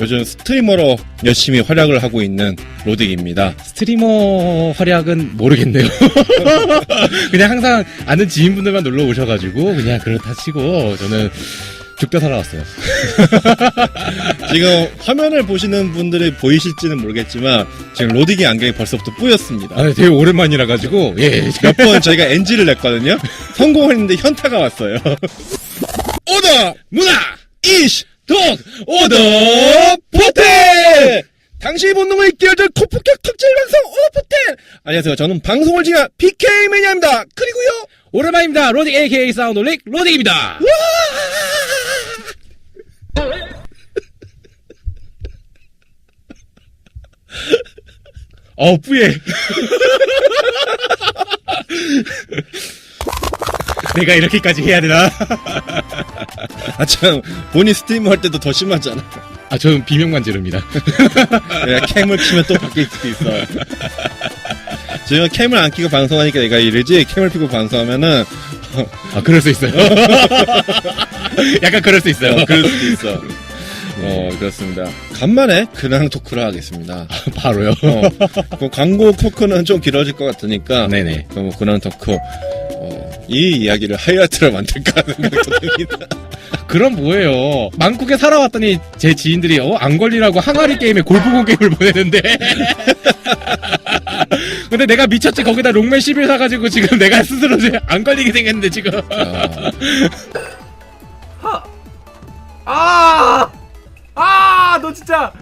요즘 스트리머로 열심히 활약을 하고 있는 로딕입니다. 스트리머 활약은 모르겠네요. 그냥 항상 아는 지인분들만 놀러 오셔가지고 그냥 그렇다 치고 저는 죽다 살아왔어요. 지금 화면을 보시는 분들이 보이실지는 모르겠지만 지금 로딕이 안경이 벌써부터 뿌였습니다. 아, 되게 오랜만이라 가지고 예. 몇 번 저희가 NG를 냈거든요. 성공했는데 현타가 왔어요. 오더 문화 이시 독 오더 포텐 당신의 본능을 끼워줄 고품격 특집 방송 오더 포텐 안녕하세요. 저는 방송을 진행 PK 매니아입니다. 그리고요 오랜만입니다. 로딕 AKA 사운드릭 로딕입니다. 어 뿌예. 내가 이렇게까지 해야 되나? 아참 본인 스트리머 할 때도 더 심하잖아. 아 저는 비명만 지릅니다. 내가 캠을 키면 또 바뀔 수도 있어. 지금 캠을 안 키고 방송하니까 내가 이러지 캠을 키고 방송하면은 아 그럴 수 있어요. 약간 그럴 수 있어요. 어, 그럴 수도 있어. 어, 그렇습니다. 간만에 근황 토크를 하겠습니다. 바로요. 어, 그 광고 토크는 좀 길어질 것 같으니까. 네네. 그럼 근황 토크. 어, 이 이야기를 하이라이트로 만들까 생각도 듭니다. 그럼 뭐예요? 망국에 살아왔더니 제 지인들이 어, 안 걸리라고 항아리 게임에 골프공 게임을 보내는데. 근데 내가 미쳤지 거기다 롱맨 11 사가지고 지금 내가 스스로 이제 안 걸리게 생겼는데 지금. 아, 아! 아! 너 진짜!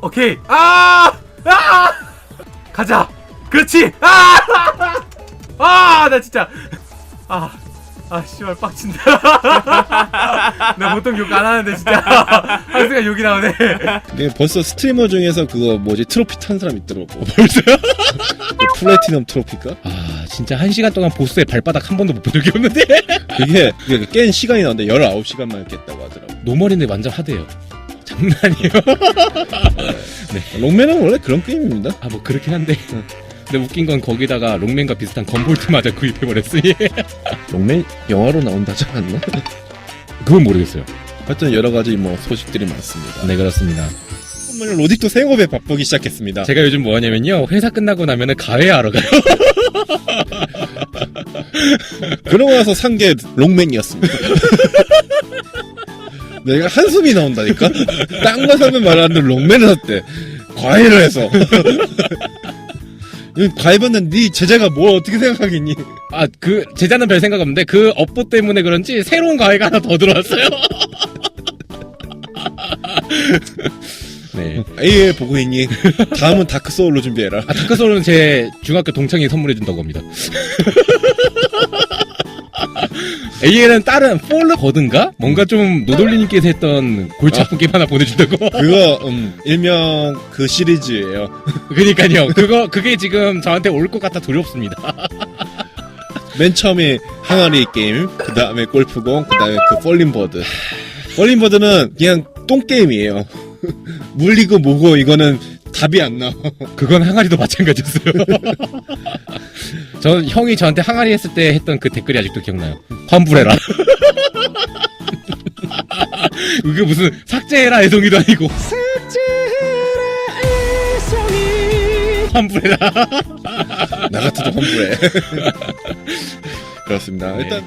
오케이. 아! 아! 가자! 그렇지! 아! 아! 나 진짜! 아! 아, 씨발, 빡친다. 나 보통 욕 안 하는데, 진짜. 한 순간 욕이 나오네. 이게 벌써 스트리머 중에서 그거 뭐지 트로피 탄 사람 있더라고. 벌써요? 플래티넘 트로피가? 아 진짜 한 시간 동안 보스의 발바닥 한 번도 못 본 적이 없는데. 그게, 그게 깬 시간이 나왔는데 19시간만 깼다고 하더라고. 노멀인데 완전 하대요. 장난이에요. 롱맨은 원래 그런 게임입니다. 아 뭐 그렇긴 한데. 근데 웃긴 건 거기다가 롱맨과 비슷한 건볼트마저 구입해버렸으니. 롱맨 영화로 나온다지 않나? 그건 모르겠어요. 하여튼 여러 가지 뭐 소식들이 많습니다. 네 그렇습니다. 오늘 로딕도 생업에 바쁘기 시작했습니다. 제가 요즘 뭐 하냐면요. 회사 끝나고 나면은 가해하러 가요. 그러고 나서 산 게 롱맨이었습니다. 내가 한숨이 나온다니까? 딴 거 사면 말하는데 롱맨을 샀대. 과외를 해서. 받는 네 제자가 뭘 어떻게 생각하겠니? 아 그 제자는 별 생각 없는데 그 업보 때문에 그런지 새로운 가해가 하나 더 들어왔어요. 네. AA 보고 있니? 다음은 다크 소울로 준비해라. 아 다크소울은 제 중학교 동창이 선물해 준다고 합니다. AL은 다른 폴르 거든가 뭔가 좀 노돌리님께서 했던 골치 아픈 게임 하나 보내준다고. 그거 음 일명 그 시리즈예요. 그니까요. 그거 그게 지금 저한테 올 것 같아 두렵습니다. 맨 처음에 항아리 게임, 그 다음에 골프공, 그 다음에 그 펄린버드. 펄린버드는 그냥 똥 게임이에요. 물리고 뭐고 이거는 답이 안 나와. 그건 항아리도 마찬가지였어요. 전 형이 저한테 항아리 했을 때 했던 그 댓글이 아직도 기억나요. 환불해라. 이게 무슨 삭제해라 애송이도 아니고. 환불해라. 나 같아도 환불해. 그렇습니다. 네. 일단